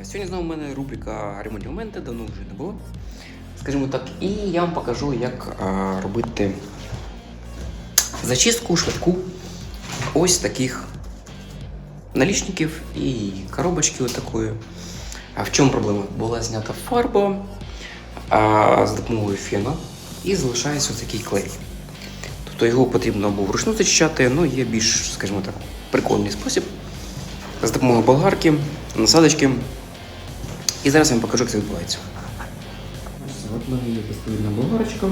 Е, Сьогодні знову в мене рубрика ремонтні моменти, давно вже не було. Скажімо так, і я вам покажу, як е, робити зачистку швидку ось таких налічників і коробочки отакої. А в чому проблема? Була знята фарба за допомогою фена і залишається такий клей. Тобто його потрібно або вручну зачищати, але є більш, скажімо так, прикольний спосіб. За допомогою болгарки, насадочки. І зараз я вам покажу, як це відбувається. От в мене є відповідна болгарочка.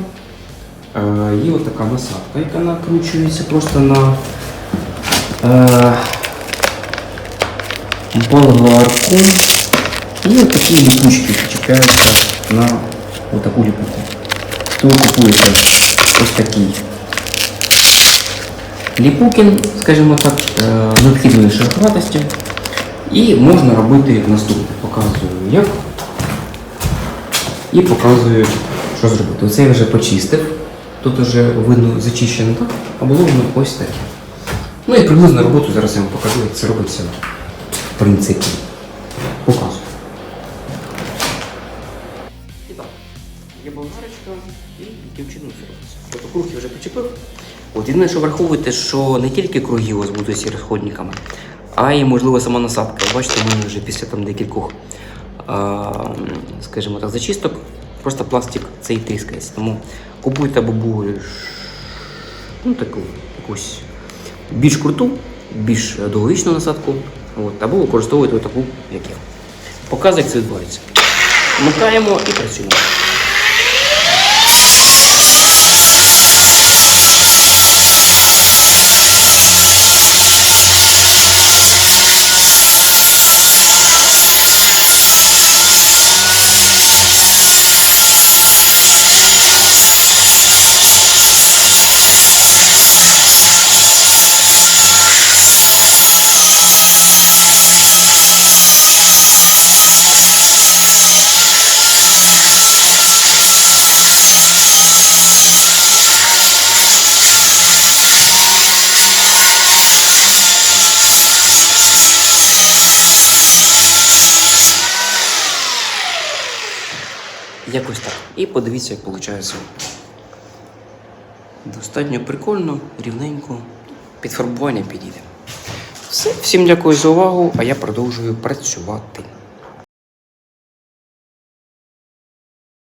Е, Є от така насадка, яка накручується просто на е, болгарку. І от такі ліпучки чіпляються на отаку ліпуку. То ви купуєте ось такий ліпукін, скажімо так, е, необхідної шероховатості. І можна робити наступне. Показую як. І показую, що зробити. Оце я вже почистив. Тут вже видно зачищено так, а було воно ось таке. Ну і приблизно роботу зараз я вам покажу, як це робиться в принципі. Показую. І так, є болгарочка і яким чином це робиться. Тобто круг я вже почепив. Єдине, що враховуйте, що не тільки круги у вас будуть розходниками, а й, можливо, сама насадка. Бачите, у мене вже після там декількох, скажімо так, зачисток, просто пластик цей тріскається. Тому купуйте або ну, таку, якусь більш круту, більш довговічну насадку, от, або використовуйте таку, як я. Показую, як це відбувається. Вмикаємо і працюємо. Якось так. І подивіться, як виходить. Достатньо прикольно, рівненько. Підфарбування підійде. Все, всім дякую за увагу, а я продовжую працювати.